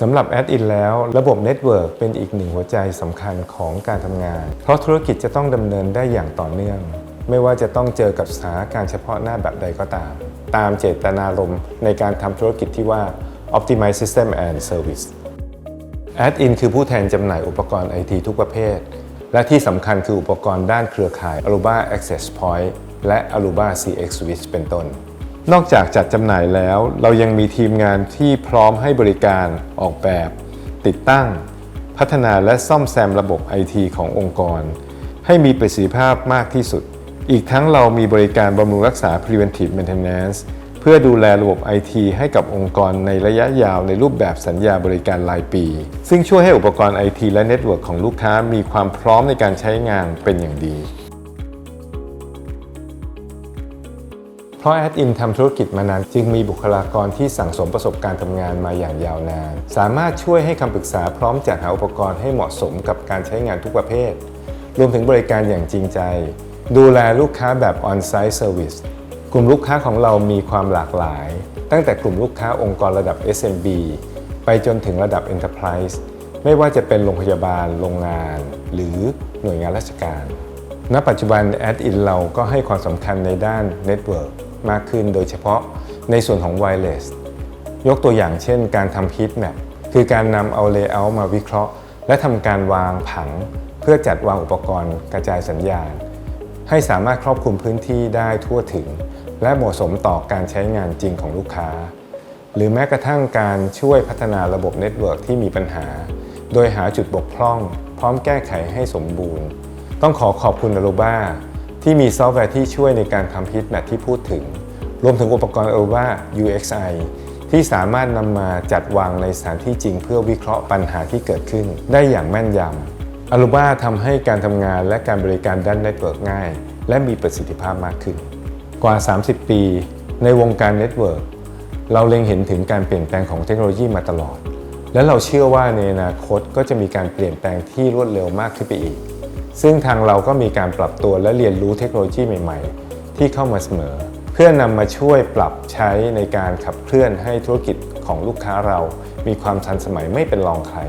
สำหรับแอดอินแล้ว ระบบเน็ตเวิร์กเป็นอีกหนึ่งหัวใจสำคัญของการทำงาน เพราะธุรกิจจะต้องดำเนินได้อย่างต่อเนื่อง ไม่ว่าจะต้องเจอกับสถานการณ์เฉพาะหน้าแบบใดก็ตาม ตามเจตนารมณ์ในการทำธุรกิจที่ว่า optimize system and service แอดอินคือผู้แทนจำหน่ายอุปกรณ์ไอทีทุกประเภท และที่สำคัญคืออุปกรณ์ด้านเครือข่าย Aruba Access Point และ Aruba CX Switch เป็นต้น นอกจากจัดจำหน่ายแล้ว เรายังมีทีมงานที่พร้อมให้บริการออกแบบ ติดตั้ง พัฒนาและซ่อมแซมระบบไอทีขององค์กร ให้มีประสิทธิภาพมากที่สุด อีกทั้งเรามีบริการบำรุงรักษา preventive maintenance เพื่อดูแลระบบไอทีให้กับองค์กรในระยะยาวในรูปแบบสัญญาบริการรายปี ซึ่งช่วยให้อุปกรณ์ไอทีและเน็ตเวิร์กของลูกค้ามีความพร้อมในการใช้งานเป็นอย่างดี ราะแอดอินทำธุรกิจมานานจึงมีบุคลากรที่สั่งสมประสบการณ์ทำงานมาอย่างยาวนาน สามารถช่วยให้คำปรึกษาพร้อมจัดหาอุปกรณ์ให้เหมาะสมกับการใช้งานทุกประเภท รวมถึงบริการอย่างจริงใจ ดูแลลูกค้าแบบ On-Site Service กลุ่มลูกค้าของเรามีความหลากหลาย ตั้งแต่กลุ่มลูกค้าองค์กรระดับ SMB ไปจนถึงระดับ Enterprise ไม่ว่าจะเป็นโรงพยาบาล โรงงาน หรือหน่วยงานราชการ ณ ปัจจุบัน Ad In เราก็ให้ความสำคัญในด้าน Network มากขึ้น โดยเฉพาะในส่วนของ Wireless ยกตัวอย่างเช่นการทำ Heat Map คือการนำเอา Layout มาวิเคราะห์ และทำการวางผัง เพื่อจัดวางอุปกรณ์กระจายสัญญาณ ให้สามารถครอบคลุมพื้นที่ได้ทั่วถึง และเหมาะสมต่อการใช้งานจริงของลูกค้า หรือแม้กระทั่งการช่วยพัฒนาระบบเน็ตเวิร์กที่มีปัญหา โดยหาจุดบกพร่อง พร้อมแก้ไขให้สมบูรณ์ ต้องขอขอบคุณ Aruba ที่มีซอฟต์แวร์ที่ช่วยในการทำฮิตแมทที่พูดถึง รวมถึงอุปกรณ์ Aruba UXI ที่สามารถนำมาจัดวางในสถานที่จริง เพื่อวิเคราะห์ปัญหาที่เกิดขึ้น ได้อย่างแม่นยำ Aruba ทำให้การทำงานและการบริการด้านเน็ตเวิร์กง่าย และมีประสิทธิภาพมากขึ้น กว่า 30 ปี ในวงการเน็ตเวิร์กเราเล็งเห็นถึงการเปลี่ยนแปลงของเทคโนโลยีมาตลอด และเราเชื่อว่าในอนาคตก็จะมีการเปลี่ยนแปลงที่รวดเร็วมากขึ้นไปอีก ซึ่งทางเราก็มีการปรับตัวและเรียนรู้เทคโนโลยีใหม่ๆ ที่เข้ามาเสมอ เพื่อนำมาช่วยปรับใช้ในการขับเคลื่อนให้ธุรกิจของลูกค้าเรา มีความทันสมัยไม่เป็นรองใคร